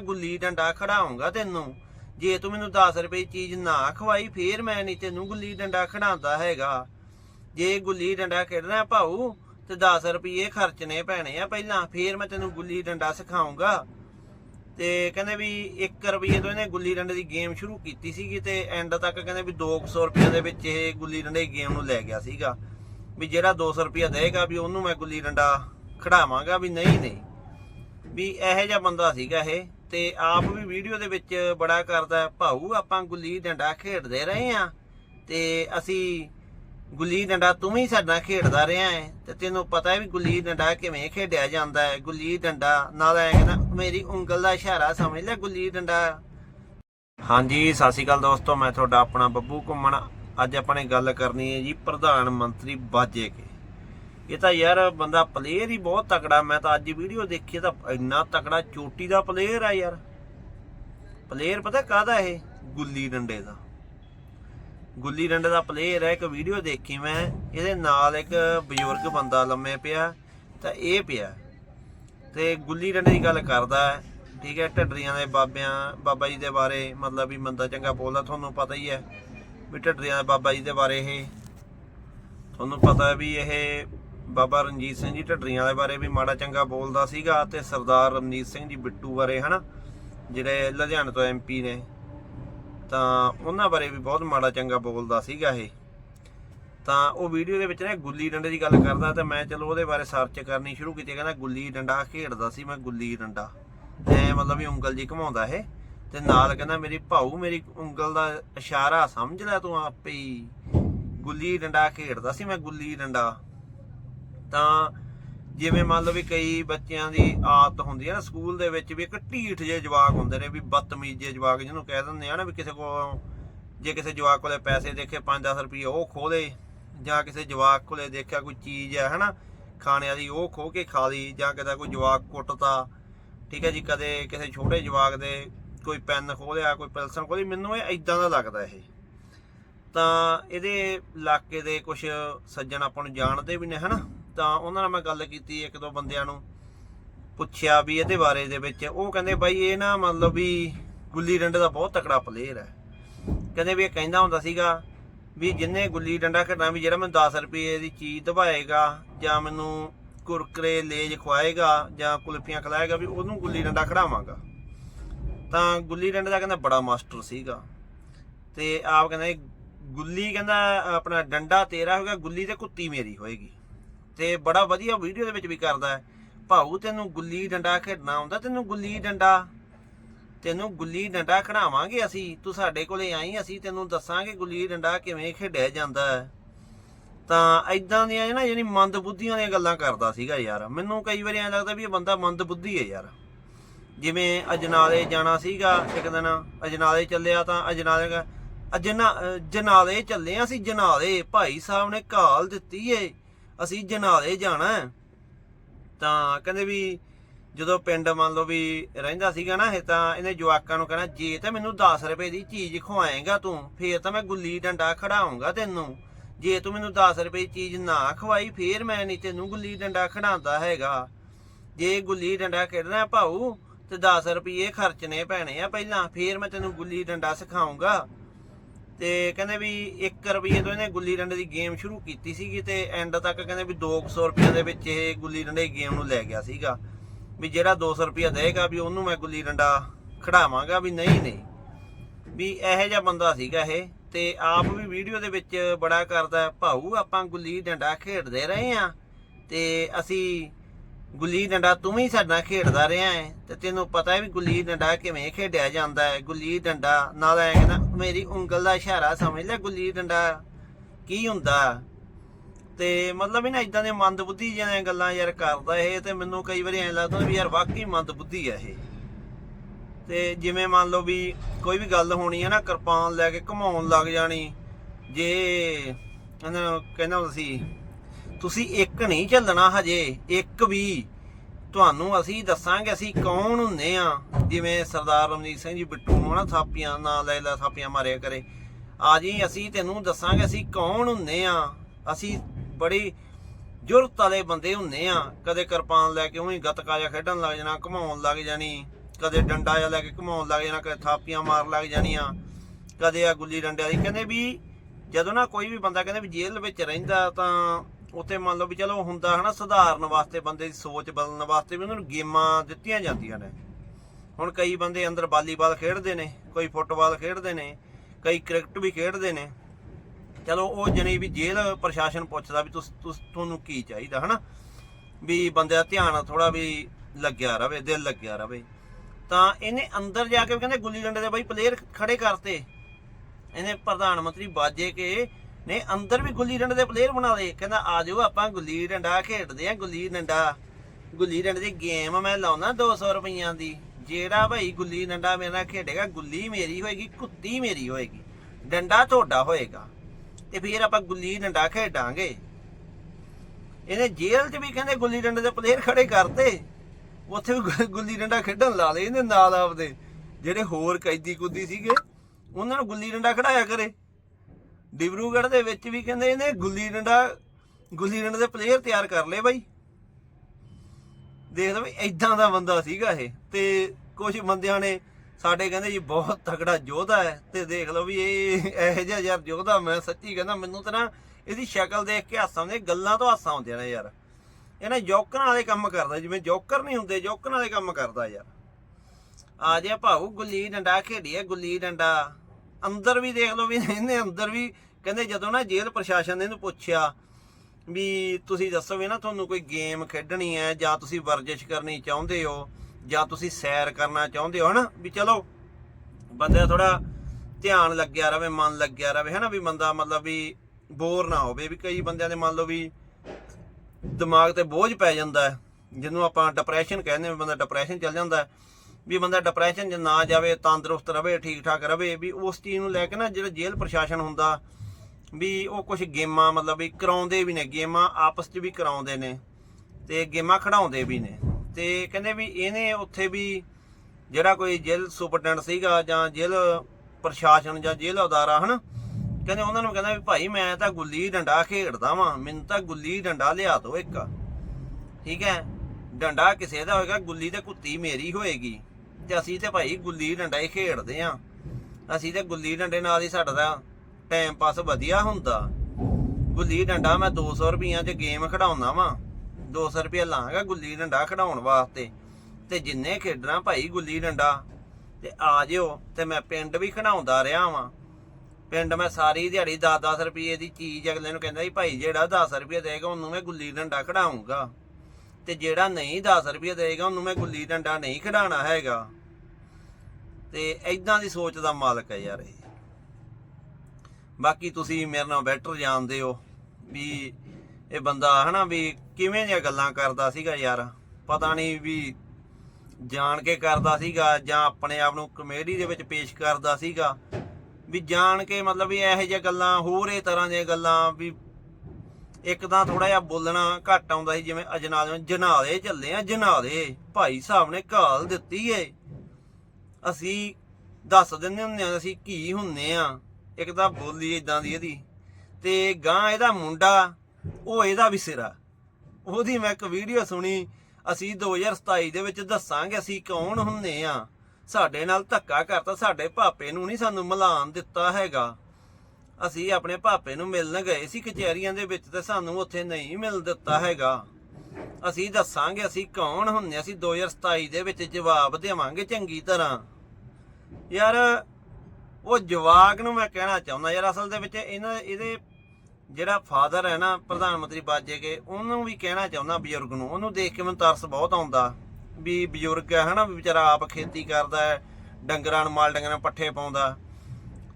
ਗੁੱਲੀ ਡੰਡਾ ਖੜਾਉਂਗਾ ਤੈਨੂੰ। ਜੇ ਤੂੰ ਮੈਨੂੰ 10 ਰੁਪਏ ਚੀਜ਼ ਨਾ ਖਵਾਈ, ਫੇਰ ਮੈਂ ਨਹੀਂ ਤੈਨੂੰ ਗੁੱਲੀ ਡੰਡਾ ਖੜਾਉਂਦਾ ਹੈਗਾ। ਜੇ ਗੁੱਲੀ ਡੰਡਾ ਖੇਡਣਾ ਭਾਊ, ਤੇ 10 ਰੁਪਏ ਖਰਚਣੇ ਪੈਣੇ ਆ ਪਹਿਲਾਂ, ਫੇਰ ਮੈਂ ਤੈਨੂੰ ਗੁੱਲੀ ਡੰਡਾ ਸਿਖਾਉਂਗਾ। ਤੇ ਕਹਿੰਦੇ ਵੀ 1 ਰੁਪਏ ਤੋਂ ਇਹਨੇ ਗੁੱਲੀ ਡੰਡੇ ਦੀ ਗੇਮ ਸ਼ੁਰੂ ਕੀਤੀ ਸੀਗੀ, ਤੇ ਐਂਡ ਤੱਕ ਕਹਿੰਦੇ ਵੀ 200 ਰੁਪਏ ਦੇ ਵਿੱਚ ਇਹ ਗੁੱਲੀ ਡੰਡੇ ਦੀ ਗੇਮ ਨੂੰ ਲੈ ਗਿਆ ਸੀਗਾ। ਵੀ ਜਿਹੜਾ 200 ਰੁਪਏ ਦੇਗਾ ਵੀ ਉਹਨੂੰ ਮੈਂ ਗੁੱਲੀ ਡੰਡਾ ਖੜਾਵਾਂਗਾ ਵੀ ਨਹੀਂ ਨਹੀਂ। ਵੀ ਇਹੋ ਜਿਹਾ ਬੰਦਾ ਸੀਗਾ ਇਹ। ਤੇ ਆਪ ਵੀ ਵੀਡੀਓ ਦੇ ਵਿੱਚ ਬੜਾ ਕਰਦਾ, ਭਾਊ, ਆਪਾਂ ਗੁੱਲੀ ਡੰਡਾ ਖੇਡਦੇ ਰਹੇ ਆ ਤੇ ਅਸੀਂ ਗੁੱਲੀ ਡੰਡਾ ਤੂੰ ਵੀ ਸਾਡਾ ਖੇਡਦਾ ਰਿਹਾ ਹੈ ਤੇ ਤੈਨੂੰ ਪਤਾ ਹੈ ਵੀ ਗੁੱਲੀ ਡੰਡਾ ਕਿਵੇਂ ਖੇਡਿਆ ਜਾਂਦਾ ਹੈ ਗੁੱਲੀ ਡੰਡਾ ਨਾਲ ਐ ਕਹਿੰਦਾ, ਮੇਰੀ ਉਂਗਲ ਦਾ ਇਸ਼ਾਰਾ ਸਮਝ ਲੈ ਗੁੱਲੀ ਡੰਡਾ। ਹਾਂਜੀ, ਸਤਿ ਸ਼੍ਰੀ ਅਕਾਲ ਦੋਸਤੋ, ਮੈਂ ਤੁਹਾਡਾ ਆਪਣਾ ਬੱਬੂ ਘੁੰਮਣ। ਅੱਜ ਆਪਾਂ ਨੇ ਗੱਲ ਕਰਨੀ ਹੈ ਜੀ ਪ੍ਰਧਾਨ ਮੰਤਰੀ ਬਾਜੇ ਕੇ ਇਹ ਤਾਂ ਯਾਰ ਬੰਦਾ ਪਲੇਅਰ ਹੀ ਬਹੁਤ ਤਕੜਾ, ਮੈਂ ਤਾਂ ਅੱਜ ਵੀਡੀਓ ਦੇਖੀ ਤਾਂ ਇੰਨਾ ਤਕੜਾ ਚੋਟੀ ਦਾ ਪਲੇਅਰ ਆ ਯਾਰ। ਪਲੇਅਰ ਪਤਾ ਕਾਹਦਾ ਇਹ? ਗੁੱਲੀ ਡੰਡੇ ਦਾ। ਗੁੱਲੀ ਡੰਡੇ ਦਾ ਪਲੇਅਰ ਹੈ ਇੱਕ ਵੀਡੀਓ ਦੇਖੀ ਮੈਂ, ਇਹਦੇ ਨਾਲ ਇੱਕ ਬਜ਼ੁਰਗ ਬੰਦਾ ਲੰਮੇ ਪਿਆ, ਤਾਂ ਇਹ ਪਿਆ। ਤੇ ਗੁੱਲੀ ਡੰਡੇ ਦੀ ਗੱਲ ਕਰਦਾ, ਠੀਕ ਹੈ, ਢੱਡਰੀਆਂ ਦੇ ਬਾਬਿਆਂ, ਬਾਬਾ ਜੀ ਦੇ ਬਾਰੇ, ਮਤਲਬ ਵੀ ਮੰਦਾ ਚੰਗਾ ਬੋਲਦਾ, ਤੁਹਾਨੂੰ ਪਤਾ ਹੀ ਹੈ ਵੀ ਢੱਡਰੀਆਂ ਦੇ ਬਾਬਾ ਜੀ ਦੇ ਬਾਰੇ ਇਹ। ਤੁਹਾਨੂੰ ਪਤਾ ਵੀ ਇਹ ਬਾਬਾ ਰਣਜੀਤ ਸਿੰਘ ਜੀ ਢੱਡਰੀਆਂ ਦੇ ਬਾਰੇ ਵੀ ਮਾੜਾ ਚੰਗਾ ਬੋਲਦਾ ਸੀਗਾ ਤੇ ਸਰਦਾਰ ਰਮਨੀਤ ਸਿੰਘ ਜੀ ਬਿੱਟੂ ਬਾਰੇ, ਹਨਾ? ਜਿਹੜੇ ਲੁਧਿਆਣੇ ਤੋਂ ਐਮਪੀ ਨੇ, ਤਾਂ ਉਹਨਾਂ ਬਾਰੇ ਵੀ ਬਹੁਤ ਮਾੜਾ ਚੰਗਾ ਬੋਲਦਾ ਸੀਗਾ ਇਹ। ਤਾਂ ਉਹ ਵੀਡੀਓ ਦੇ ਵਿੱਚ ਨਾ ਗੁੱਲੀ ਡੰਡੇ ਦੀ ਗੱਲ ਕਰਦਾ ਤੇ ਮੈਂ ਚਲੋ ਉਹਦੇ ਬਾਰੇ ਸਰਚ ਕਰਨੀ ਸ਼ੁਰੂ ਕੀਤੀ, ਕਹਿੰਦਾ ਗੁੱਲੀ ਡੰਡਾ ਖੇਡਦਾ ਸੀ ਮੈਂ ਗੁੱਲੀ ਡੰਡਾ। ਐ ਮਤਲਬ ਵੀ ਉਂਗਲ ਜੀ ਘਮਾਉਂਦਾ ਇਹ, ਤੇ ਨਾਲ ਕਹਿੰਦਾ ਮੇਰੀ ਭਾਊ, ਮੇਰੀ ਉਂਗਲ ਦਾ ਇਸ਼ਾਰਾ ਸਮਝ ਲੈ ਤੂੰ ਆਪੇ ਹੀ। ਗੁੱਲੀ ਡੰਡਾ ਖੇਡਦਾ ਸੀ ਮੈਂ ਗੁੱਲੀ ਡੰਡਾ। ਤਾਂ ਜਿਵੇਂ ਮੰਨ ਲਓ ਵੀ ਕਈ ਬੱਚਿਆਂ ਦੀ ਆਦਤ ਹੁੰਦੀ ਹੈ ਨਾ, ਸਕੂਲ ਦੇ ਵਿੱਚ ਵੀ ਇੱਕ ਢੀਠ ਜਿਹੇ ਜਵਾਕ ਹੁੰਦੇ ਨੇ, ਵੀ ਬਦਤਮੀਜ਼ ਜਿਹੇ ਜਵਾਕ ਜਿਹਨੂੰ ਕਹਿ ਦਿੰਦੇ ਆ ਨਾ ਵੀ ਕਿਸੇ ਕੋਲ, ਜੇ ਕਿਸੇ ਜਵਾਕ ਕੋਲੇ ਪੈਸੇ ਦੇਖੇ 5-10 ਰੁਪਏ ਉਹ ਖੋਲੇ ਜਾਂ ਕਿਸੇ ਜਵਾਕ ਕੋਲੇ ਦੇਖਿਆ ਕੋਈ ਚੀਜ਼ ਹੈ, ਹਨਾ, ਖਾਣੇ ਵਾਲੀ ਉਹ ਖੋ ਕੇ ਖਾ ਲਈ, ਜਾਂ ਕਿਤੇ ਕੋਈ ਜਵਾਕ ਕੁੱਟਤਾ, ਠੀਕ ਹੈ ਜੀ, ਕਦੇ ਕਿਸੇ ਛੋਟੇ ਜਵਾਕ ਦੇ ਕੋਈ ਪੈਨ ਖੋਲਿਆ ਕੋਈ ਪੈਨਸਲ ਖੋਲੀ ਮੈਨੂੰ ਇਹ ਇਦਾਂ ਦਾ ਲੱਗਦਾ ਇਹ। ਤਾਂ ਇਹਦੇ ਇਲਾਕੇ ਦੇ ਕੁਝ ਸੱਜਣ ਆਪਾਂ ਨੂੰ ਜਾਣਦੇ ਵੀ ਨੇ, ਹਨਾ। ਤਾਂ ਉਹਨਾਂ ਨਾਲ ਮੈਂ ਗੱਲ ਕੀਤੀ, ਇੱਕ ਦੋ ਬੰਦਿਆਂ ਨੂੰ ਪੁੱਛਿਆ ਵੀ ਇਹਦੇ ਬਾਰੇ ਦੇ ਵਿੱਚ। ਉਹ ਕਹਿੰਦੇ ਬਾਈ ਇਹ ਨਾ ਮਤਲਬ ਵੀ ਗੁੱਲੀ ਡੰਡੇ ਦਾ ਬਹੁਤ ਤਕੜਾ ਪਲੇਅਰ ਹੈ। ਕਹਿੰਦੇ ਵੀ ਇਹ ਕਹਿੰਦਾ ਹੁੰਦਾ ਸੀਗਾ ਵੀ ਜਿੰਨੇ ਗੁੱਲੀ ਡੰਡਾ ਖੇਡਣਾ ਵੀ ਜਿਹੜਾ ਮੈਨੂੰ 10 ਰੁਪਏ ਦੀ ਚੀਜ਼ ਦਵਾਏਗਾ ਜਾਂ ਮੈਨੂੰ ਕੁਰਕਰੇ, ਲੇਜ ਖਵਾਏਗਾ ਜਾਂ ਕੁਲਫੀਆਂ ਖਿਲਾਏਗਾ ਵੀ ਉਹਨੂੰ ਗੁੱਲੀ ਡੰਡਾ ਖੜਾਵਾਂਗਾ ਤਾਂ ਗੁੱਲੀ ਡੰਡੇ ਦਾ ਕਹਿੰਦਾ ਬੜਾ ਮਾਸਟਰ ਸੀਗਾ। ਤੇ ਆਪ ਕਹਿੰਦਾ ਗੁੱਲੀ ਕਹਿੰਦਾ ਆਪਣਾ ਡੰਡਾ ਤੇਰਾ ਹੋਗਾ ਗੁੱਲੀ ਤੇ ਕੁੱਤੀ ਮੇਰੀ ਹੋਏਗੀ। ਤੇ ਬੜਾ ਵਧੀਆ ਵੀਡੀਓ ਦੇ ਵਿੱਚ ਵੀ ਕਰਦਾ ਹੈ। ਭਾਊ, ਤੈਨੂੰ ਗੁੱਲੀ ਡੰਡਾ ਖੇਡਣਾ ਆਉਂਦਾ, ਤੈਨੂੰ ਗੁੱਲੀ ਡੰਡਾ। ਤੈਨੂੰ ਗੁੱਲੀ ਡੰਡਾ ਖੜਾਵਾਂਗੇ ਅਸੀਂ, ਤੂੰ ਸਾਡੇ ਕੋਲੇ ਆਈ, ਅਸੀਂ ਤੈਨੂੰ ਦੱਸਾਂਗੇ ਗੁੱਲੀ ਡੰਡਾ ਕਿਵੇਂ ਖੇਡਿਆ ਜਾਂਦਾ ਹੈ। ਤਾਂ ਐਦਾਂ ਦੀਆਂ ਨਾ ਜਿਹੜੀ ਮੰਦ ਬੁੱਧੀਆਂ ਦੀਆਂ ਗੱਲਾਂ ਕਰਦਾ ਸੀਗਾ ਯਾਰ। ਮੈਨੂੰ ਕਈ ਵਾਰੀ ਐਂ ਲੱਗਦਾ ਵੀ ਇਹ ਬੰਦਾ ਮੰਦ ਬੁੱਧੀ ਹੈ ਯਾਰ। ਜਿਵੇਂ ਅਜਨਾਲੇ ਜਾਣਾ ਸੀਗਾ ਇੱਕ ਦਿਨ, ਅਜਨਾਲੇ ਚੱਲਿਆ ਤਾਂ ਅਜਨਾਲੇ ਗਾ- ਅਜਨਾ ਜਨਾਲੇ ਚੱਲੇ ਹਾਂ ਅਸੀਂ, ਜਨਾਲੇ। ਭਾਈ ਸਾਹਿਬ ਨੇ ਕਾਲ ਦਿੱਤੀ ਏ। ਅਸੀਂ ਜਨਾਲੇ ਜਾਣਾ ਤਾਂ ਕਹਿੰਦੇ ਵੀ ਜਦੋਂ ਪਿੰਡ ਮੰਨ ਲਓ ਵੀ ਰਹਿੰਦਾ ਸੀਗਾ ਨਾ ਇਹ ਤਾਂ ਇਹਨੇ ਜਵਾਕਾਂ ਨੂੰ ਕਹਿਣਾ, ਜੇ ਤਾਂ ਮੈਨੂੰ 10 ਰੁਪਏ ਦੀ ਚੀਜ਼ ਖਵਾਏਗਾ ਤੂੰ, ਫੇਰ ਤਾਂ ਮੈਂ ਗੁੱਲੀ ਡੰਡਾ ਖੜਾਉਂਗਾ ਤੈਨੂੰ। ਜੇ ਤੂੰ ਮੈਨੂੰ 10 ਰੁਪਏ ਦੀ ਚੀਜ਼ ਨਾ ਖਵਾਈ, ਫੇਰ ਮੈਂ ਨਹੀਂ ਤੈਨੂੰ ਗੁੱਲੀ ਡੰਡਾ ਖੜਾਉਂਦਾ ਹੈਗਾ। ਜੇ ਗੁੱਲੀ ਡੰਡਾ ਖੇਡਣਾ ਭਾਊ, ਤੇ 10 ਰੁਪਏ ਖਰਚਣੇ ਪੈਣੇ ਆ ਪਹਿਲਾਂ, ਫੇਰ ਮੈਂ ਤੈਨੂੰ ਗੁੱਲੀ ਡੰਡਾ ਸਿਖਾਉਂਗਾ। ਤੇ ਕਹਿੰਦੇ ਵੀ 1 ਰੁਪਏ ਤੋਂ ਇਹਨੇ ਗੁੱਲੀ ਡੰਡੇ ਦੀ ਗੇਮ ਸ਼ੁਰੂ ਕੀਤੀ ਸੀਗੀ ਤੇ ਐਂਡ ਤੱਕ ਕਹਿੰਦੇ ਵੀ 200 ਰੁਪਏ ਦੇ ਵਿੱਚ ਇਹ ਗੁੱਲੀ ਡੰਡੇ ਦੀ ਗੇਮ ਨੂੰ ਲੈ ਗਿਆ ਸੀਗਾ। ਵੀ ਜਿਹੜਾ 200 ਰੁਪਏ ਦੇਗਾ ਵੀ ਉਹਨੂੰ ਮੈਂ ਗੁੱਲੀ ਡੰਡਾ ਖੜਾਵਾਂਗਾ ਵੀ ਨਹੀਂ ਨਹੀਂ। ਵੀ ਇਹੋ ਜਿਹਾ ਬੰਦਾ ਸੀਗਾ ਇਹ ਤੇ ਆਪ ਵੀ ਵੀਡੀਓ ਦੇ ਵਿੱਚ ਬੜਾ ਕਰਦਾ, ਭਾਊ, ਆਪਾਂ ਗੁੱਲੀ ਡੰਡਾ ਖੇਡਦੇ ਰਹੇ ਆ ਤੇ ਅਸੀਂ ਗੁੱਲੀ ਡੰਡਾ ਤੂੰ ਵੀ ਸਾਡਾ ਖੇਡਦਾ ਰਿਹਾ ਹੈ ਤੇ ਤੈਨੂੰ ਪਤਾ ਹੈ ਵੀ ਗੁੱਲੀ ਡੰਡਾ ਕਿਵੇਂ ਖੇਡਿਆ ਜਾਂਦਾ ਹੈ ਗੁੱਲੀ ਡੰਡਾ ਨਾਲ ਐ ਕਹਿੰਦਾ, ਮੇਰੀ ਉਂਗਲ ਦਾ ਇਸ਼ਾਰਾ ਸਮਝ ਲੈ ਗੁੱਲੀ ਡੰਡਾ ਕੀ ਹੁੰਦਾ? ਤੇ ਮਤਲਬ ਇਹਨਾਂ ਇਦਾਂ ਦੇ ਮੰਦ ਬੁੱਧੀ ਜਿਹੀਆਂ ਗੱਲਾਂ ਯਾਰ ਕਰਦਾ ਇਹ, ਤੇ ਮੈਨੂੰ ਕਈ ਵਾਰੀ ਐਂ ਲੱਗਦਾ ਵੀ ਯਾਰ ਵਾਕਈ ਮੰਦ ਬੁੱਧੀ ਆ ਇਹ। ਤੇ ਜਿਵੇਂ ਮੰਨ ਲਓ ਵੀ ਕੋਈ ਵੀ ਗੱਲ ਹੋਣੀ ਹੈ ਨਾ, ਕਿਰਪਾਨ ਲੈ ਕੇ ਘਮਾਉਣ ਲੱਗ ਜਾਣੀ, ਜੇ ਕਹਿੰਦਾ ਹੁੰਦਾ ਸੀ ਤੁਸੀਂ ਇੱਕ ਨਹੀਂ ਝੱਲਣਾ ਹਜੇ, ਇੱਕ ਵੀ। ਤੁਹਾਨੂੰ ਅਸੀਂ ਦੱਸਾਂਗੇ ਅਸੀਂ ਕੌਣ ਹੁੰਨੇ ਆ। ਜਿਵੇਂ ਸਰਦਾਰ ਰਮਨੀਤ ਸਿੰਘ ਜੀ ਬਿੱਟੂ ਨੂੰ ਨਾ ਥਾਪੀਆਂ, ਨਾਂ ਲੈ ਲੈ ਥਾਪੀਆਂ ਮਾਰਿਆ ਕਰੇ। ਆ ਜੀ, ਅਸੀਂ ਤੈਨੂੰ ਦੱਸਾਂਗੇ ਅਸੀਂ ਕੌਣ ਹੁੰਨੇ ਆ। ਅਸੀਂ ਬੜੀ ਜੁਰਤ ਵਾਲੇ ਬੰਦੇ ਹੁੰਨੇ ਆ। ਕਦੇ ਕਿਰਪਾਨ ਲੈ ਕੇ ਉਹੀ ਗੱਤਕਾ ਜਿਹਾ ਖੇਡਣ ਲੱਗ ਜਾਣਾ, ਘਮਾਉਣ ਲੱਗ ਜਾਣੀ। ਕਦੇ ਡੰਡਾ ਜਿਹਾ ਲੈ ਕੇ ਘਮਾਉਣ ਲੱਗ ਜਾਣਾ, ਕਦੇ ਥਾਪੀਆਂ ਮਾਰ ਲੱਗ ਜਾਣੀਆਂ। ਕਦੇ ਆ ਗੁੱਲੀ ਡੰਡਿਆਂ ਦੀ। ਕਹਿੰਦੇ ਵੀ ਜਦੋਂ ਨਾ ਕੋਈ ਵੀ ਬੰਦਾ ਕਹਿੰਦੇ ਵੀ ਜੇਲ੍ਹ ਵਿੱਚ ਰਹਿੰਦਾ ਤਾਂ ਉੱਥੇ ਮੰਨ ਲਓ ਵੀ ਚਲੋ ਹੁੰਦਾ ਹਨਾ, ਸੁਧਾਰਨ ਵਾਸਤੇ ਬੰਦੇ ਦੀ ਸੋਚ ਬਦਲਣ ਵਾਸਤੇ ਵੀ ਉਹਨਾਂ ਨੂੰ ਗੇਮਾਂ ਦਿੱਤੀਆਂ ਜਾਂਦੀਆਂ ਨੇ। ਹੁਣ ਕਈ ਬੰਦੇ ਅੰਦਰ ਵਾਲੀਬਾਲ ਖੇਡਦੇ ਨੇ, ਕੋਈ ਫੁੱਟਬਾਲ ਖੇਡਦੇ ਨੇ, ਕਈ ਕ੍ਰਿਕਟ ਵੀ ਖੇਡਦੇ ਨੇ। ਚਲੋ ਉਹ ਜਣੀ ਵੀ ਜੇਲ੍ਹ ਪ੍ਰਸ਼ਾਸਨ ਪੁੱਛਦਾ ਵੀ ਤੁਸ ਤੁਹਾਨੂੰ ਕੀ ਚਾਹੀਦਾ ਹਨਾ? ਵੀ ਬੰਦੇ ਦਾ ਧਿਆਨ ਥੋੜਾ ਵੀ ਲੱਗਿਆ ਰਵੇ, ਦਿਲ ਲੱਗਿਆ ਰਵੇ। ਤਾਂ ਇਹਨੇ ਅੰਦਰ ਜਾ ਕੇ ਵੀ ਕਹਿੰਦੇ ਗੁੱਲੀ ਡੰਡੇ ਦੇ ਬਾਈ ਪਲੇਅਰ ਖੜੇ ਕਰਤੇ। ਇਹਨੇ ਪ੍ਰਧਾਨ ਮੰਤਰੀ ਬਾਜੇ ਕੇ ਨੇ ਅੰਦਰ ਵੀ ਗੁੱਲੀ ਡੰਡੇ ਦੇ ਪਲੇਅਰ ਬਣਾ ਲਏ। ਕਹਿੰਦਾ, ਆ ਜਾਓ, ਆਪਾਂ ਗੁੱਲੀ ਡੰਡਾ ਖੇਡਦੇ ਆ ਗੁੱਲੀ ਡੰਡਾ ਗੁੱਲੀ ਡੰਡੇ ਦੀ ਗੇਮ ਮੈਂ ਲਾਉਣਾ 200 ਰੁਪਈਆਂ ਦੀ। ਜਿਹੜਾ ਭਾਈ ਗੁੱਲੀ ਡੰਡਾ ਮੇਰੇ ਖੇਡੇਗਾ, ਗੁੱਲੀ ਮੇਰੀ ਹੋਏਗੀ, ਕੁੱਤੀ ਮੇਰੀ ਹੋਏਗੀ। ਡੰਡਾ ਤੁਹਾਡਾ ਹੋਏਗਾ। ਤੇ ਫਿਰ ਆਪਾਂ ਗੁੱਲੀ ਡੰਡਾ ਖੇਡਾਂਗੇ। ਇਹਨੇ ਜੇਲ੍ਹ 'ਚ ਵੀ ਕਹਿੰਦੇ ਗੁੱਲੀ ਡੰਡੇ ਦੇ ਪਲੇਅਰ ਖੜੇ ਕਰਤੇ। ਉੱਥੇ ਵੀ ਗੁੱਲੀ ਡੰਡਾ ਖੇਡਣ ਲਾ ਲਏ ਇਹਦੇ ਨਾਲ ਆਪਦੇ। ਜਿਹੜੇ ਹੋਰ ਕੈਦੀ ਕੁੱਦੀ ਸੀਗੇ, ਉਹਨਾਂ ਨੂੰ ਗੁੱਲੀ ਡੰਡਾ ਖੜਾਇਆ ਕਰੇ। ਡਿਬਰੂਗੜ੍ਹ ਦੇ ਵਿੱਚ ਵੀ ਕਹਿੰਦੇ ਇਹਨੇ ਗੁੱਲੀ ਡੰਡਾ, ਗੁੱਲੀ ਡੰਡੇ ਦੇ ਪਲੇਅਰ ਤਿਆਰ ਕਰ ਲਏ ਬਾਈ। ਦੇਖ ਲਓ ਵੀ ਇਦਾਂ ਦਾ ਬੰਦਾ ਸੀਗਾ ਇਹ। ਤੇ ਕੁਝ ਬੰਦਿਆਂ ਨੇ ਸਾਡੇ ਕਹਿੰਦੇ ਜੀ ਬਹੁਤ ਤਕੜਾ ਯੋਧਾ ਹੈ ਤੇ ਦੇਖ ਲਓ ਵੀ ਇਹ ਇਹੋ ਜਿਹਾ ਯਾਰ ਯੋਧਾ ਮੈਂ ਸੱਚੀ ਕਹਿੰਦਾ ਮੈਨੂੰ ਤਾਂ ਨਾ ਇਹਦੀ ਸ਼ਕਲ ਦੇਖ ਕੇ ਹਾਸਾ ਆਉਂਦੇ ਗੱਲਾਂ ਤੋਂ ਹਾਸਾ ਆਉਂਦੀਆਂ ਨੇ ਯਾਰ। ਇਹ ਨਾ ਜੋਕਰਾਂ ਵਾਲੇ ਕੰਮ ਕਰਦਾ, ਜਿਵੇਂ ਜੋਕਰ ਨਹੀਂ ਹੁੰਦੇ, ਜੋਕਰਾਂ ਵਾਲੇ ਕੰਮ ਕਰਦਾ ਯਾਰ। ਆ ਜਾ ਭਾਊ ਗੁੱਲੀ ਡੰਡਾ ਖੇਡੀਏ ਗੁੱਲੀ ਡੰਡਾ। ਅੰਦਰ ਵੀ ਦੇਖ ਲਓ ਵੀ ਇਹਨੇ ਅੰਦਰ ਵੀ ਕਹਿੰਦੇ ਜਦੋਂ ਨਾ ਜੇਲ੍ਹ ਪ੍ਰਸ਼ਾਸਨ ਨੇ ਇਹਨੂੰ ਪੁੱਛਿਆ ਵੀ ਤੁਸੀਂ ਦੱਸੋ ਵੀ ਨਾ ਤੁਹਾਨੂੰ ਕੋਈ ਗੇਮ ਖੇਡਣੀ ਹੈ ਜਾਂ ਤੁਸੀਂ ਵਰਜਿਸ਼ ਕਰਨੀ ਚਾਹੁੰਦੇ ਹੋ ਜਾਂ ਤੁਸੀਂ ਸੈਰ ਕਰਨਾ ਚਾਹੁੰਦੇ ਹੋ, ਹਨਾ? ਵੀ ਚਲੋ, ਬੰਦੇ ਦਾ ਥੋੜਾ ਧਿਆਨ ਲੱਗਿਆ ਰਵੇ, ਮਨ ਲੱਗਿਆ ਰਵੇ, ਹਨਾ? ਵੀ ਬੰਦਾ ਮਤਲਬ ਵੀ ਬੋਰ ਨਾ ਹੋਵੇ, ਵੀ ਕਈ ਬੰਦਿਆਂ ਦੇ ਮੰਨ ਲਓ ਵੀ ਦਿਮਾਗ ਤੇ ਬੋਝ ਪੈ ਜਾਂਦਾ ਹੈ, ਜਿਹਨੂੰ ਆਪਾਂ ਡਿਪਰੈਸ਼ਨ ਕਹਿੰਦੇ ਹਾਂ, ਵੀ ਬੰਦਾ ਡਿਪਰੈਸ਼ਨ ਚੱਲ ਜਾਂਦਾ ਹੈ। ਵੀ ਬੰਦਾ ਡਿਪਰੈਸ਼ਨ 'ਚ ਨਾ ਜਾਵੇ, ਤੰਦਰੁਸਤ ਰਵੇ ਠੀਕ ਠਾਕ ਰਵੇ, ਵੀ ਉਸ ਚੀਜ਼ ਨੂੰ ਲੈ ਕੇ ਨਾ ਜਿਹੜਾ ਜੇਲ੍ਹ ਪ੍ਰਸ਼ਾਸਨ ਹੁੰਦਾ, ਵੀ ਉਹ ਕੁਝ ਗੇਮਾਂ ਮਤਲਬ ਵੀ ਕਰਾਉਂਦੇ ਵੀ ਨੇ, ਗੇਮਾਂ ਆਪਸ 'ਚ ਵੀ ਕਰਾਉਂਦੇ ਨੇ ਤੇ ਗੇਮਾਂ ਖੜਾਉਂਦੇ ਵੀ ਨੇ। ਤੇ ਕਹਿੰਦੇ ਵੀ ਇਹਨੇ ਉੱਥੇ ਵੀ ਜਿਹੜਾ ਕੋਈ ਜੇਲ੍ਹ ਸੁਪਰਡੈਂਟ ਸੀਗਾ ਜਾਂ ਜੇਲ੍ਹ ਪ੍ਰਸ਼ਾਸਨ ਜਾਂ ਜੇਲ੍ਹ ਅਦਾਰਾ ਹਨ, ਕਹਿੰਦੇ ਉਹਨਾਂ ਨੂੰ ਕਹਿੰਦਾ ਵੀ ਭਾਈ ਮੈਂ ਤਾਂ ਗੁੱਲੀ ਡੰਡਾ ਖੇਡਦਾ ਵਾਂ, ਮੈਨੂੰ ਤਾਂ ਗੁੱਲੀ ਡੰਡਾ ਲਿਆ ਦਿਓ ਇੱਕ। ਠੀਕ ਹੈ? ਡੰਡਾ ਕਿਸੇ ਦਾ ਹੋਏਗਾ, ਗੁੱਲੀ ਤੇ ਕੁੱਤੀ ਮੇਰੀ ਹੋਏਗੀ। ਤੇ ਅਸੀਂ ਤੇ ਭਾਈ ਗੁੱਲੀ ਡੰਡਾ ਹੀ ਖੇਡਦੇ ਆਂ। ਅਸੀਂ ਤੇ ਗੁੱਲੀ ਡੰਡੇ ਨਾਲ ਹੀ ਸਾਡਾ ਤਾਂ ਟਾਈਮ ਪਾਸ ਵਧੀਆ ਹੁੰਦਾ। ਗੁੱਲੀ ਡੰਡਾ ਮੈਂ 200 ਰੁਪਈਆ 'ਚ ਗੇਮ ਖੜਾਉਣਾ ਵਾਂ। 200 ਰੁਪਏ ਲਾਂਗਾ ਗੁੱਲੀ ਡੰਡਾ ਖਿਡਾਉਣ ਵਾਸਤੇ। ਤੇ ਜਿੰਨੇ ਖੇਡਣਾ ਭਾਈ ਗੁੱਲੀ ਡੰਡਾ, ਤੇ ਆ ਜਿਓ, ਤੇ ਮੈਂ ਪਿੰਡ ਵੀ ਖਿਡਾਉਂਦਾ ਰਿਹਾ ਵਾਂ। ਪਿੰਡ ਮੈਂ ਸਾਰੀ ਦਿਹਾੜੀ 10-10 ਰੁਪਏ ਦੀ ਚੀਜ਼ ਅਗਲੇ ਨੂੰ ਕਹਿੰਦਾ ਸੀ, ਭਾਈ ਜਿਹੜਾ 10 ਰੁਪਏ ਦੇਗਾ, ਉਹਨੂੰ ਮੈਂ ਗੁੱਲੀ ਡੰਡਾ ਖੜਾਉਂਗਾ ਤੇ ਜਿਹੜਾ ਨਹੀਂ 10 ਰੁਪਏ ਦੇਗਾ, ਉਹਨੂੰ ਮੈਂ ਗੁੱਲੀ ਡੰਡਾ ਨਹੀਂ ਖਿਡਾਉਣਾ ਹੈਗਾ। ਤੇ ਐਦਾਂ ਦੀ ਸੋਚ ਦਾ ਮਾਲਕ ਹੈ ਯਾਰ ਇਹ। ਬਾਕੀ ਤੁਸੀਂ ਮੇਰੇ ਨਾਲ ਬੈਟਰ ਜਾਣਦੇ ਹੋ ਵੀ ਇਹ ਬੰਦਾ ਹਨਾ ਵੀ ਕਿਵੇਂ ਦੀਆਂ ਗੱਲਾਂ ਕਰਦਾ ਸੀਗਾ ਯਾਰ। ਪਤਾ ਨਹੀਂ ਵੀ ਜਾਣ ਕੇ ਕਰਦਾ ਸੀਗਾ ਜਾਂ ਆਪਣੇ ਆਪ ਨੂੰ ਕਮੇਡੀ ਦੇ ਵਿੱਚ ਪੇਸ਼ ਕਰਦਾ ਸੀਗਾ। ਵੀ ਜਾਣ ਕੇ ਮਤਲਬ ਵੀ ਇਹੋ ਜਿਹੀਆਂ ਗੱਲਾਂ, ਹੋਰ ਇਹ ਤਰ੍ਹਾਂ ਦੀਆਂ ਗੱਲਾਂ ਵੀ ਇੱਕ ਤਾਂ ਥੋੜਾ ਜਿਹਾ ਬੋਲਣਾ ਘੱਟ ਆਉਂਦਾ ਸੀ, ਜਿਵੇਂ ਅਜਨਾਲੇ ਜਨਾਲੇ ਚੱਲੇ ਆ, ਜਨਾਲੇ, ਭਾਈ ਸਾਹਿਬ ਨੇ ਘਾਲ ਦਿੱਤੀ ਏ। ਅਸੀਂ ਦੱਸ ਦਿੰਦੇ ਹੁੰਦੇ ਆ ਅਸੀਂ ਕੀ ਹੁੰਨੇ ਆ ਇੱਕ ਤਾਂ ਬੋਲੀ ਇਦਾਂ ਦੀ ਇਹਦੀ। ਤੇ ਗਾਂ ਇਹਦਾ ਮੁੰਡਾ, ਉਹ ਇਹਦਾ ਵੀ ਸਿਰਾ। ਉਹਦੀ ਮੈਂ ਇੱਕ ਵੀਡੀਓ ਸੁਣੀ, ਅਸੀਂ 2027 ਦੇ ਵਿੱਚ ਦੱਸਾਂਗੇ ਅਸੀਂ ਕੌਣ ਹੁੰਨੇ ਆ ਸਾਡੇ ਨਾਲ ਧੱਕਾ ਕਰਤਾ, ਸਾਡੇ ਭਾਪੇ ਨੂੰ ਨਹੀਂ ਸਾਨੂੰ ਮਿਲਾਨ ਦਿੱਤਾ ਹੈਗਾ। ਅਸੀਂ ਆਪਣੇ ਭਾਪੇ ਨੂੰ ਮਿਲਣ ਗਏ ਸੀ ਕਚਹਿਰੀਆਂ ਦੇ ਵਿੱਚ ਤੇ ਸਾਨੂੰ ਉੱਥੇ ਨਹੀਂ ਮਿਲ ਦਿੱਤਾ ਹੈਗਾ। ਅਸੀਂ ਦੱਸਾਂਗੇ ਅਸੀਂ ਕੌਣ ਹੁੰਨੇ ਅਸੀਂ 2027 ਦੇ ਵਿੱਚ ਜਵਾਬ ਦੇਵਾਂਗੇ ਚੰਗੀ ਤਰ੍ਹਾਂ। ਯਾਰ, ਉਹ ਜਵਾਕ ਨੂੰ ਮੈਂ ਕਹਿਣਾ ਚਾਹੁੰਦਾ ਯਾਰ, ਅਸਲ ਦੇ ਵਿੱਚ ਇਹਨਾਂ ਇਹਦੇ ਜਿਹੜਾ ਫਾਦਰ ਹੈ ਨਾ, ਪ੍ਰਧਾਨ ਮੰਤਰੀ ਬਾਜੇ ਕੇ, ਉਹਨੂੰ ਵੀ ਕਹਿਣਾ ਚਾਹੁੰਦਾ ਬਜ਼ੁਰਗ ਨੂੰ। ਉਹਨੂੰ ਦੇਖ ਕੇ ਮੈਨੂੰ ਤਰਸ ਬਹੁਤ ਆਉਂਦਾ ਵੀ ਬਜ਼ੁਰਗ ਹੈ ਹਨਾ, ਵੀ ਵਿਚਾਰਾ ਆਪ ਖੇਤੀ ਕਰਦਾ ਹੈ, ਡੰਗਰਾਂ ਨੂੰ ਮਾਲ ਡੰਗਰਾਂ ਨੂੰ ਪੱਠੇ ਪਾਉਂਦਾ।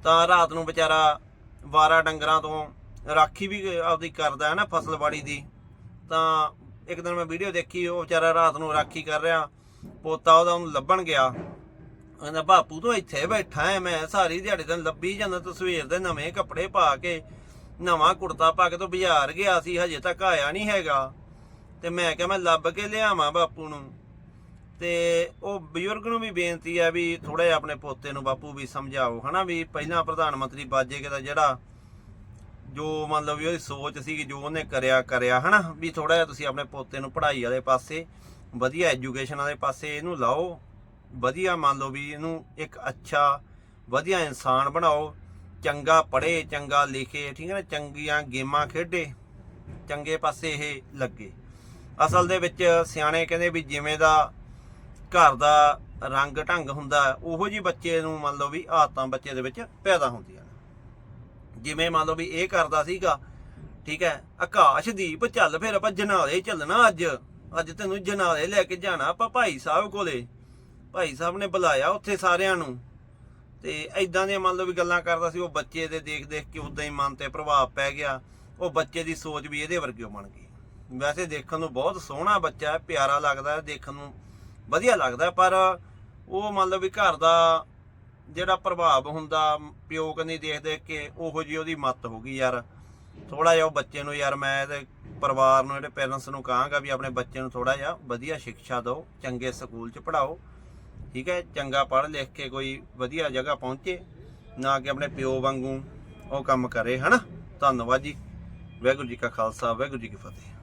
ਤਾਂ ਰਾਤ ਨੂੰ ਵਿਚਾਰਾ 12 ਡੰਗਰਾਂ ਤੋਂ ਰਾਖੀ ਵੀ ਆਪਦੀ ਕਰਦਾ ਹੈ ਨਾ ਫਸਲਬਾੜੀ ਦੀ। ਤਾਂ ਇੱਕ ਦਿਨ ਮੈਂ ਵੀਡੀਓ ਦੇਖੀ, ਉਹ ਵਿਚਾਰਾ ਰਾਤ ਨੂੰ ਰਾਖੀ ਕਰ ਰਿਹਾ। ਪੋਤਾ ਉਹਦਾ ਉਹਨੂੰ ਲੱਭਣ ਗਿਆ। ਕਹਿੰਦਾ ਬਾਪੂ ਤੂੰ ਇੱਥੇ ਬੈਠਾ ਐ ਮੈਂ ਸਾਰੀ ਦਿਹਾੜੀ ਤੈਨੂੰ ਲੱਭੀ ਜਾਂਦਾ, ਤੂੰ ਸਵੇਰ ਦੇ ਨਵੇਂ ਕੱਪੜੇ ਪਾ ਕੇ, ਨਵਾਂ ਕੁੜਤਾ ਪਾ ਕੇ ਤੂੰ ਬਾਜ਼ਾਰ ਗਿਆ ਸੀ, ਹਜੇ ਤੱਕ ਆਇਆ ਨਹੀਂ ਹੈਗਾ। ਤੇ ਮੈਂ ਕਿਹਾ, ਮੈਂ ਲੱਭ ਕੇ ਲਿਆਵਾਂ ਬਾਪੂ ਨੂੰ। ਤੇ ਉਹ ਬਜ਼ੁਰਗ ਨੂੰ ਵੀ ਬੇਨਤੀ ਹੈ ਵੀ ਥੋੜਾ ਜਿਹਾ ਆਪਣੇ ਪੋਤੇ ਨੂੰ ਬਾਪੂ ਵੀ ਸਮਝਾਓ, ਹਨਾ ਵੀ ਪਹਿਲਾਂ ਪ੍ਰਧਾਨ ਮੰਤਰੀ ਬਾਜੇ ਕੇ ਦਾ ਜਿਹੜਾ ਜੋ ਮਤਲਬ ਵੀ ਉਹਦੀ ਸੋਚ ਸੀ ਕਿ ਜੋ ਉਹਨੇ ਕਰਿਆ ਕਰਿਆ, ਹਨਾ, ਵੀ ਥੋੜਾ ਜਿਹਾ ਤੁਸੀਂ ਆਪਣੇ ਪੋਤੇ ਨੂੰ ਪੜ੍ਹਾਈ ਵਾਲੇ ਪਾਸੇ, ਵਧੀਆ ਐਜੂਕੇਸ਼ਨ ਵਾਲੇ ਪਾਸੇ ਇਹਨੂੰ ਲਾਓ, ਵਧੀਆ ਮੰਨ ਲਓ ਵੀ ਇਹਨੂੰ ਇੱਕ ਅੱਛਾ, ਵਧੀਆ ਇਨਸਾਨ ਬਣਾਓ, ਚੰਗਾ ਪੜ੍ਹੇ, ਚੰਗਾ ਲਿਖੇ, ਠੀਕ ਹੈ ਨਾ, ਚੰਗੀਆਂ ਗੇਮਾਂ ਖੇਡੇ, ਚੰਗੇ ਪਾਸੇ ਇਹ ਲੱਗੇ। ਅਸਲ ਦੇ ਵਿੱਚ ਸਿਆਣੇ ਕਹਿੰਦੇ ਵੀ ਜਿਵੇਂ ਦਾ ਘਰ ਦਾ ਰੰਗ ਢੰਗ ਹੁੰਦਾ, ਉਹੋ ਜੀ ਬੱਚੇ ਨੂੰ ਮੰਨ ਲਓ ਵੀ ਆਦਤਾਂ ਬੱਚੇ ਦੇ ਵਿੱਚ ਪੈਦਾ ਹੁੰਦੀਆਂ ਨੇ। ਜਿਵੇਂ ਮੰਨ ਲਓ ਵੀ ਇਹ ਕਰਦਾ ਸੀਗਾ, ਠੀਕ ਹੈ ਆਕਾਸ਼ਦੀਪ ਚੱਲ ਫਿਰ ਆਪਾਂ ਜਨਾਲੇ ਚੱਲਣਾ ਅੱਜ। ਅੱਜ ਤੈਨੂੰ ਜਨਾਲੇ ਲੈ ਕੇ ਜਾਣਾ ਆਪਾਂ ਭਾਈ ਸਾਹਿਬ ਕੋਲੇ। ਭਾਈ ਸਾਹਿਬ ਨੇ ਬੁਲਾਇਆ ਉੱਥੇ ਸਾਰਿਆਂ ਨੂੰ। ਤੇ ਐਦਾਂ ਦੀਆਂ ਮੰਨ ਲਓ ਵੀ ਗੱਲਾਂ ਕਰਦਾ ਸੀ, ਉਹ ਬੱਚੇ ਦੇ ਦੇਖ ਦੇਖ ਕੇ ਉਦਾਂ ਹੀ ਮਨ ਤੇ ਪ੍ਰਭਾਵ ਪੈ ਗਿਆ। ਉਹ ਬੱਚੇ ਦੀ ਸੋਚ ਵੀ ਇਹਦੇ ਵਰਗੀ ਓ ਬਣ ਗਈ। ਵੈਸੇ ਦੇਖਣ ਨੂੰ ਬਹੁਤ ਸੋਹਣਾ ਬੱਚਾ ਹੈ, ਪਿਆਰਾ ਲੱਗਦਾ ਹੈ, ਦੇਖਣ ਨੂੰ ਵਧੀਆ ਲੱਗਦਾ, ਪਰ ਉਹ ਮੰਨ ਲਓ ਵੀ ਘਰ ਦਾ ਜਿਹੜਾ ਪ੍ਰਭਾਵ ਹੁੰਦਾ, ਪਿਓ ਕੰਨੀ ਦੇਖ ਦੇਖ ਕੇ ਉਹੋ ਜੀ ਉਹਦੀ ਮੱਤ ਹੋ ਗਈ ਯਾਰ। ਥੋੜਾ ਜਿਹਾ ਉਹ ਬੱਚੇ ਨੂੰ ਯਾਰ ਮੈਂ ਇਹਦੇ ਪਰਿਵਾਰ ਨੂੰ, ਜਿਹੜੇ ਪੇਰੈਂਟਸ ਨੂੰ ਕਹਾਂਗਾ ਵੀ ਆਪਣੇ ਬੱਚੇ ਨੂੰ ਥੋੜਾ ਜਿਹਾ ਵਧੀਆ ਸਿੱਖਿਆ ਦਿਓ, ਚੰਗੇ ਸਕੂਲ 'ਚ ਪੜਾਓ ਠੀਕ ਹੈ, ਚੰਗਾ ਪੜ੍ਹ ਲਿਖ ਕੇ ਕੋਈ ਵਧੀਆ ਜਗ੍ਹਾ ਪਹੁੰਚੇ, ਨਾ ਕਿ ਆਪਣੇ ਪਿਓ ਵਾਂਗੂ ਉਹ ਕੰਮ ਕਰੇ, ਹਨਾ? ਧੰਨਵਾਦ ਜੀ। ਵਾਹਿਗੁਰੂ ਜੀ ਕਾ ਖਾਲਸਾ, ਵਾਹਿਗੁਰੂ ਜੀ ਕੀ ਫਤਿਹ।